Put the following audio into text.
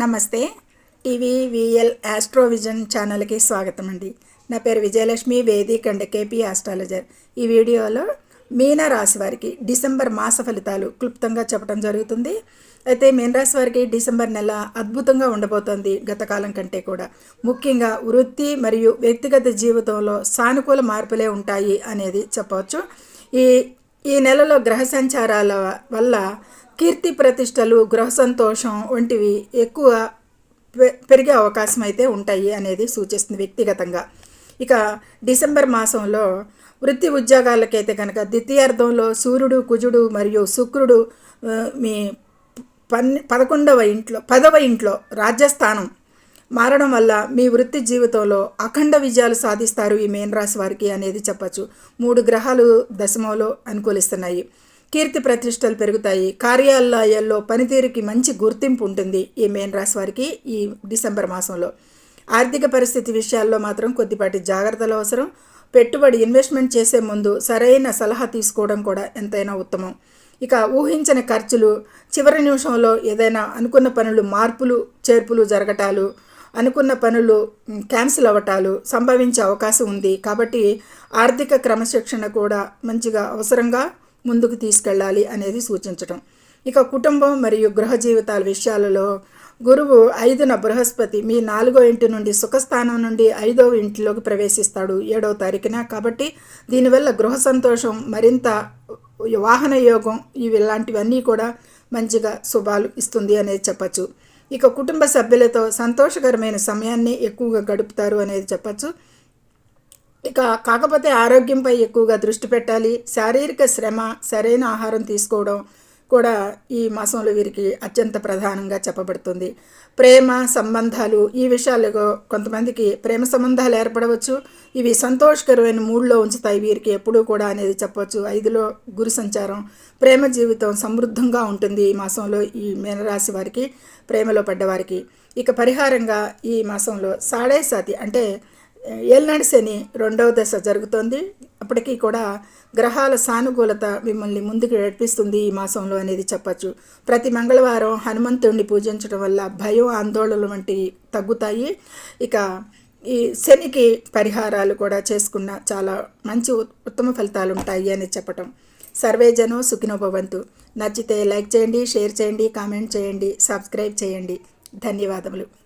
నమస్తే. TV VL ఆస్ట్రోవిజన్ ఛానల్కి స్వాగతం అండి. నా పేరు Vijayalakshmi Vedic and KP astrologer. ఈ వీడియోలో మీనరాశి వారికి డిసెంబర్ మాస ఫలితాలు క్లుప్తంగా చెప్పడం జరుగుతుంది. అయితే మీనరాశి వారికి డిసెంబర్ నెల అద్భుతంగా ఉండబోతోంది గత కాలం కంటే కూడా. ముఖ్యంగా వృత్తి మరియు వ్యక్తిగత జీవితంలో సానుకూల మార్పులే ఉంటాయి అనేది చెప్పవచ్చు. ఈ ఈ నెలలో గ్రహ సంచారాల వల్ల కీర్తి ప్రతిష్టలు గృహ సంతోషం వంటివి ఎక్కువ పె- పెరిగే అవకాశం అయితే ఉంటాయి అనేది సూచిస్తుంది వ్యక్తిగతంగా. ఇక డిసెంబర్ మాసంలో వృత్తి ఉద్యోగాలకైతే కనుక ద్వితీయార్థంలో సూర్యుడు కుజుడు మరియు శుక్రుడు మీ పన్ పదకొండవ ఇంట్లో పదవ ఇంట్లో రాజ్యస్థానం మారడం వల్ల మీ వృత్తి జీవితంలో అఖండ విజయాలు సాధిస్తారు ఈ మేన్ రాశి వారికి అనేది చెప్పచ్చు. మూడు గ్రహాలు దశమంలో అనుకూలిస్తున్నాయి. కీర్తి ప్రతిష్టలు పెరుగుతాయి. కార్యాలయాల్లో పనితీరుకి మంచి గుర్తింపు ఉంటుంది. ఈ మేన్ రాశి వారికి ఈ డిసెంబర్ మాసంలో. ఆర్థిక పరిస్థితి విషయాల్లో మాత్రం కొద్దిపాటి జాగ్రత్తలు అవసరం. పెట్టుబడి ఇన్వెస్ట్మెంట్ చేసే ముందు సరైన సలహా తీసుకోవడం కూడా ఎంతైనా ఉత్తమం. ఇక ఊహించని ఖర్చులు చివరి నిమిషంలో ఏదైనా అనుకున్న పనులు మార్పులు చేర్పులు జరగటాలు అనుకున్న పనులు క్యాన్సిల్ అవ్వటాలు సంభవించే అవకాశం ఉంది. కాబట్టి ఆర్థిక క్రమశిక్షణ కూడా మంచిగా అవసరంగా ముందుకు తీసుకెళ్ళాలి అనేది సూచించటం. ఇక కుటుంబం మరియు గృహ జీవితాల విషయాలలో గురువు ఐదున బృహస్పతి మీ నాలుగో ఇంటి నుండి సుఖస్థానం నుండి ఐదో ఇంటిలోకి ప్రవేశిస్తాడు. ఏడవ తారీఖున కాబట్టి దీనివల్ల గృహ సంతోషం మరింత వాహన యోగం ఇవి ఇలాంటివన్నీ కూడా మంచిగా శుభాలు ఇస్తుంది అనేది చెప్పచ్చు. ఇక కుటుంబ సభ్యులతో సంతోషకరమైన సమయాన్ని ఎక్కువగా గడుపుతారు అనేది చెప్పచ్చు. ఇక కాకపోతే ఆరోగ్యంపై ఎక్కువగా దృష్టి పెట్టాలి. శారీరక శ్రమ సరైన ఆహారం తీసుకోవడం కూడా ఈ మాసంలో వీరికి అత్యంత ప్రధానంగా చెప్పబడుతుంది. ప్రేమ సంబంధాలు ఈ విషయాల్లో కొంతమందికి ప్రేమ సంబంధాలు ఏర్పడవచ్చు. ఇవి సంతోషకరమైన మూడ్లో ఉంచుతాయి. వీరికి ఎప్పుడూ కూడా అనేది చెప్పవచ్చు. ఐదులో గురు సంచారం ప్రేమ జీవితం సమృద్ధంగా ఉంటుంది ఈ మాసంలో ఈ మీనరాశి వారికి ప్రేమలో పడ్డవారికి. ఇక పరిహారంగా ఈ మాసంలో సాడే సాతి అంటే ఏల్నాడు శని రెండవ దశ జరుగుతోంది. అప్పటికీ కూడా గ్రహాల సానుకూలత మిమ్మల్ని ముందుకు నడిపిస్తుంది ఈ మాసంలో అనేది చెప్పచ్చు. ప్రతి మంగళవారం హనుమంతుడిని పూజించడం వల్ల భయం ఆందోళనలు వంటివి తగ్గుతాయి. ఇక ఈ శనికి పరిహారాలు కూడా చేసుకున్న చాలా మంచి ఉత్- ఉత్తమ ఫలితాలు ఉంటాయి అని చెప్పటం. సర్వే జనం సుఖినోభవంతు నచ్చితే లైక్ చేయండి షేర్ చేయండి కామెంట్ చేయండి సబ్స్క్రైబ్ చేయండి. ధన్యవాదములు.